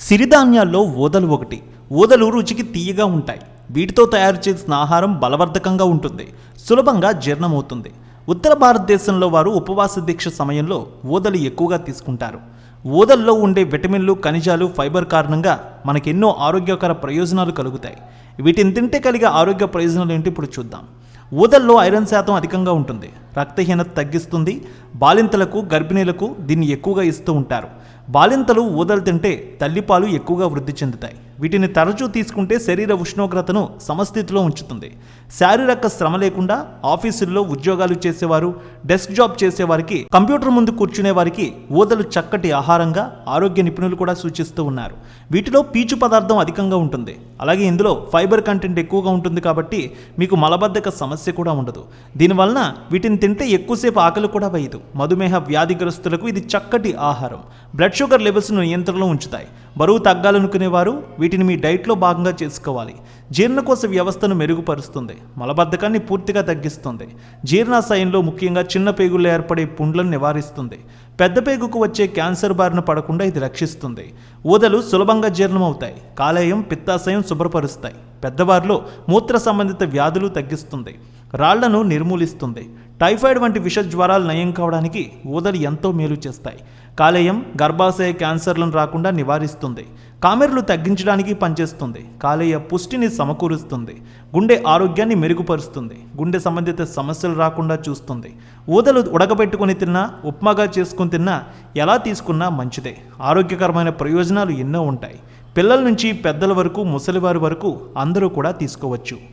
సిరిధాన్యాల్లో ఊదలు ఒకటి. ఊదలు రుచికి తీయగా ఉంటాయి. వీటితో తయారు చేసిన ఆహారం బలవర్ధకంగా ఉంటుంది. సులభంగా జీర్ణమవుతుంది. ఉత్తర భారతదేశంలో వారు ఉపవాస దీక్ష సమయంలో ఊదలు ఎక్కువగా తీసుకుంటారు. ఊదల్లో ఉండే విటమిన్లు ఖనిజాలు ఫైబర్ కారణంగా మనకెన్నో ఆరోగ్యకర ప్రయోజనాలు కలుగుతాయి. వీటిని తింటే కలిగే ఆరోగ్య ప్రయోజనాలు ఏంటి? ఇప్పుడు చూద్దాం. ఊదల్లో ఐరన్ శాతం అధికంగా ఉంటుంది. రక్తహీనత తగ్గిస్తుంది. బాలింతలకు గర్భిణీలకు దీన్ని ఎక్కువగా ఇస్తూ ఉంటారు. బాలింతలు ఊదలు తింటే తల్లిపాలు ఎక్కువగా వృద్ధి చెందుతాయి. వీటిని తరచూ తీసుకుంటే శరీర ఉష్ణోగ్రతను సమస్థితిలో ఉంచుతుంది. శారీరక శ్రమ లేకుండా ఆఫీసుల్లో ఉద్యోగాలు చేసేవారు డెస్క్ జాబ్ చేసేవారికి కంప్యూటర్ ముందు కూర్చునే వారికి ఊదలు చక్కటి ఆహారంగా ఆరోగ్య నిపుణులు కూడా సూచిస్తూ ఉన్నారు. వీటిలో పీచు పదార్థం అధికంగా ఉంటుంది. అలాగే ఇందులో ఫైబర్ కంటెంట్ ఎక్కువగా ఉంటుంది కాబట్టి మీకు మలబద్ధక సమస్య కూడా ఉండదు. దీనివలన వీటిని తింటే ఎక్కువసేపు ఆకలి కూడా వేయదు. మధుమేహ వ్యాధిగ్రస్తులకు ఇది చక్కటి ఆహారం. బ్లడ్ షుగర్ లెవెల్స్ను నియంత్రణలో ఉంచుతాయి. బరువు తగ్గాలనుకునేవారు వీటిని మీ డైట్లో భాగంగా చేసుకోవాలి. జీర్ణకోశ వ్యవస్థను మెరుగుపరుస్తుంది. మలబద్ధకాన్ని పూర్తిగా తగ్గిస్తుంది. జీర్ణాశయంలో ముఖ్యంగా చిన్న పేగుల్లో ఏర్పడే పుండ్లను నివారిస్తుంది. పెద్ద పేగుకు వచ్చే క్యాన్సర్ బారిన పడకుండా ఇది రక్షిస్తుంది. ఊదలు సులభంగా జీర్ణమవుతాయి. కాలేయం పిత్తాశయం శుభ్రపరుస్తాయి. పెద్దవారిలో మూత్ర సంబంధిత వ్యాధులు తగ్గిస్తుంది. రాళ్ళను నిర్మూలిస్తుంది. టైఫాయిడ్ వంటి విష జ్వరాలు నయం కావడానికి ఊదలు ఎంతో మేలు చేస్తాయి. కాలేయం గర్భాశయ క్యాన్సర్లను రాకుండా నివారిస్తుంది. కామెర్లు తగ్గించడానికి పనిచేస్తుంది. కాలేయ పుష్టిని సమకూరుస్తుంది. గుండె ఆరోగ్యాన్ని మెరుగుపరుస్తుంది. గుండె సంబంధిత సమస్యలు రాకుండా చూస్తుంది. ఊదలు ఉడకబెట్టుకొని తిన్నా ఉప్మాగా చేసుకుని తిన్నా ఎలా తీసుకున్నా మంచిదే. ఆరోగ్యకరమైన ప్రయోజనాలు ఎన్నో ఉంటాయి. పిల్లల నుంచి పెద్దల వరకు ముసలివారి వరకు అందరూ కూడా తీసుకోవచ్చు.